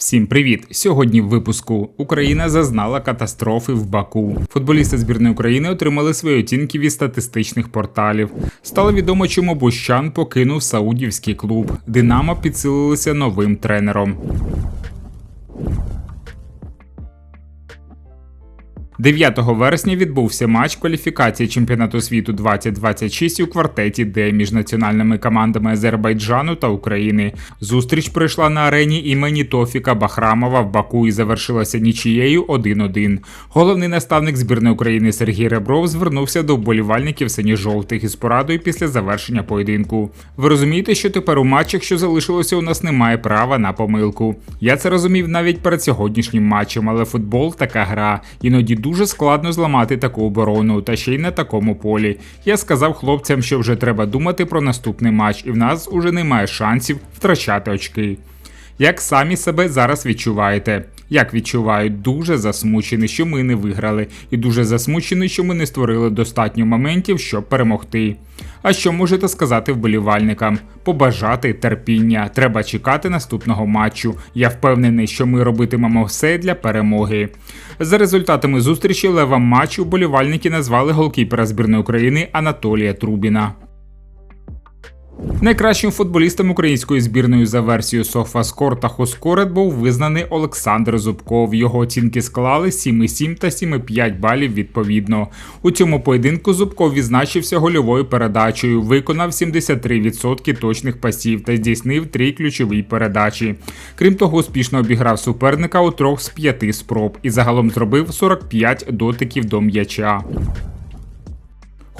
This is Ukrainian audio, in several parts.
Всім привіт! Сьогодні в випуску Україна зазнала катастрофи в Баку. Футболісти збірної України отримали свої оцінки від статистичних порталів. Стало відомо, чому Бущан покинув саудівський клуб. Динамо підсилилися новим тренером. 9 вересня відбувся матч кваліфікації чемпіонату світу 2026 у квартеті, Д між національними командами Азербайджану та України. Зустріч пройшла на арені імені Тофіка Бахрамова в Баку і завершилася нічією 1-1. Головний наставник збірної України Сергій Ребров звернувся до вболівальників сині-жовтих із порадою після завершення поєдинку. Ви розумієте, що тепер у матчах, що залишилося, у нас немає права на помилку. Я це розумів навіть перед сьогоднішнім матчем, але футбол така гра. Іноді дуже складно зламати таку оборону, та ще й на такому полі. Я сказав хлопцям, що вже треба думати про наступний матч, і в нас уже немає шансів втрачати очки. Як самі себе зараз відчуваєте? Як відчуваю, дуже засмучений, що ми не виграли, і дуже засмучений, що ми не створили достатньо моментів, щоб перемогти. А що можете сказати вболівальникам? Побажати терпіння, треба чекати наступного матчу. Я впевнений, що ми робитимемо все для перемоги. За результатами зустрічі лева матчу вболівальники назвали голкіпера збірної України Анатолія Трубіна. Найкращим футболістом української збірної за версією SofaScore та Хоскорет був визнаний Олександр Зубков. Його оцінки склали 7,7 та 7,5 балів відповідно. У цьому поєдинку Зубков відзначився гольовою передачею, виконав 73% точних пасів та здійснив три ключові передачі. Крім того, успішно обіграв суперника у трьох з п'яти спроб і загалом зробив 45 дотиків до м'яча.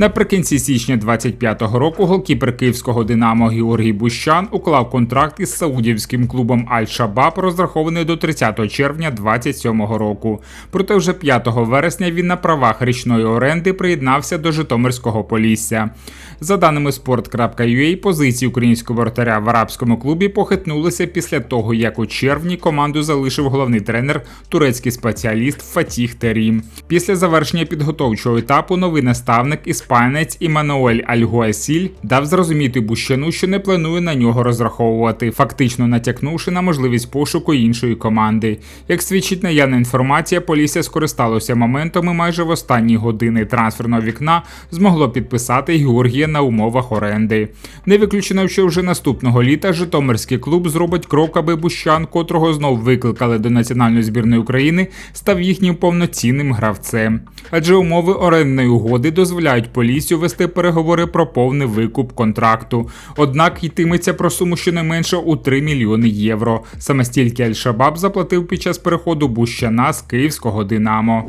Наприкінці січня 25-го року голкіпер київського Динамо Георгій Бущан уклав контракт із саудівським клубом Аль-Шабаб, розрахований до 30 червня 27-го року. Проте вже 5 вересня він на правах річної оренди приєднався до Житомирського Полісся. За даними sport.ua, позиції українського вратаря в арабському клубі похитнулися після того, як у червні команду залишив головний тренер, турецький спеціаліст Фатіх Терім. Після завершення підготовчого етапу новий наставник іспанець Імануель Альгуасіль дав зрозуміти Бущану, що не планує на нього розраховувати, фактично натякнувши на можливість пошуку іншої команди. Як свідчить наявна інформація, Полісся скористалося моментом і майже в останні години трансферного вікна змогло підписати Георгія на умовах оренди. Не виключено, що вже наступного літа Житомирський клуб зробить крок, аби Бущан, котрого знов викликали до національної збірної України, став їхнім повноцінним гравцем. Адже умови орендної угоди дозволяють Полісю вести переговори про повний викуп контракту. Однак йтиметься про суму щонайменше у 3 мільйони євро. Саме стільки Аль-Шабаб заплатив під час переходу Бущана з київського Динамо.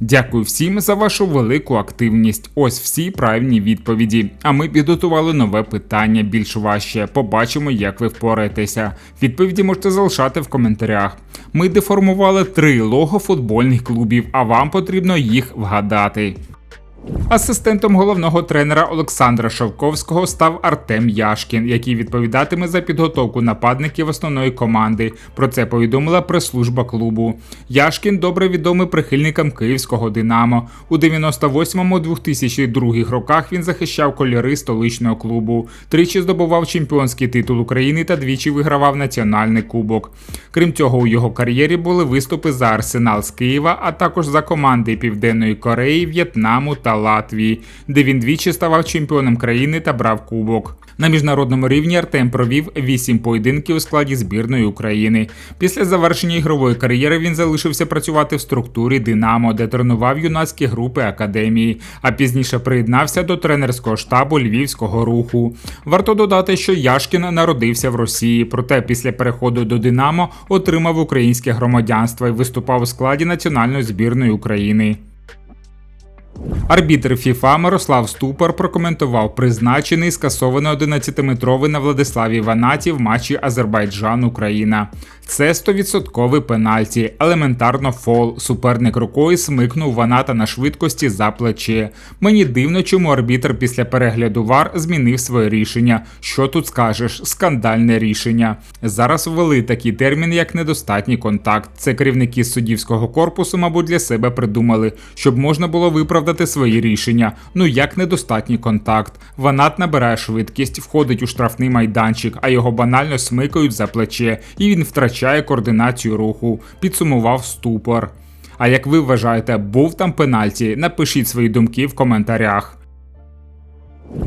Дякую всім за вашу велику активність. Ось всі правильні відповіді. А ми підготували нове питання більш важче. Побачимо, як ви впораєтеся. Відповіді можете залишати в коментарях. Ми деформували три лого футбольних клубів, а вам потрібно їх вгадати. Асистентом головного тренера Олександра Шовковського став Артем Яшкін, який відповідатиме за підготовку нападників основної команди. Про це повідомила прес-служба клубу. Яшкін добре відомий прихильникам київського Динамо. У 98-2002 роках він захищав кольори столичного клубу. Тричі здобував чемпіонський титул України та двічі вигравав національний кубок. Крім цього, у його кар'єрі були виступи за Арсенал з Києва, а також за команди Південної Кореї, В'єтнаму та Латвії, де він двічі ставав чемпіоном країни та брав кубок. На міжнародному рівні Артем провів вісім поєдинків у складі збірної України. Після завершення ігрової кар'єри він залишився працювати в структурі Динамо, де тренував юнацькі групи академії, а пізніше приєднався до тренерського штабу львівського руху. Варто додати, що Яшкін народився в Росії, проте після переходу до Динамо отримав українське громадянство і виступав у складі національної збірної України. Арбітр ФІФА Мирослав Ступор прокоментував призначений скасований 11-метровий на Владиславі Ванаті в матчі Азербайджан-Україна. Це 100% пенальті, елементарно фол. Суперник рукою смикнув Ваната на швидкості за плече. Мені дивно, чому арбітр після перегляду ВАР змінив своє рішення. Що тут скажеш? Скандальне рішення. Зараз ввели такий термін, як недостатній контакт. Це керівники суддівського корпусу, мабуть, для себе придумали, щоб можна було виправдати свої рішення. Ну як недостатній контакт. Ванат набирає швидкість, входить у штрафний майданчик, а його банально смикають за плече, і він втрачає координацію руху. Підсумував ступор. А як ви вважаєте, був там пенальті? Напишіть свої думки в коментарях.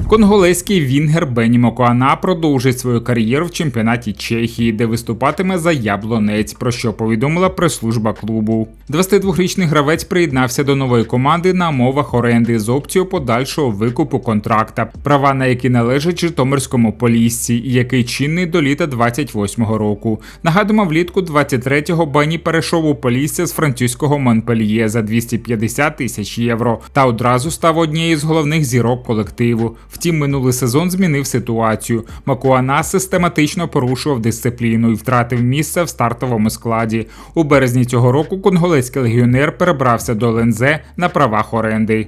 Конголезький Вінгер Бені Мокоана продовжить свою кар'єру в чемпіонаті Чехії, де виступатиме за яблонець, про що повідомила прес-служба клубу. 22-річний гравець приєднався до нової команди на мовах оренди з опцією подальшого викупу контракта, права на які належать Житомирському поліссі, і який чинний до літа 28-го року. Нагадуємо, влітку 23-го Бені перейшов у Полісся з французького Монпельє за 250 тисяч євро та одразу став однією з головних зірок колективу. Втім, минулий сезон змінив ситуацію. Макуана систематично порушував дисципліну і втратив місце в стартовому складі. У березні цього року конголецький легіонер перебрався до Лензе на правах оренди.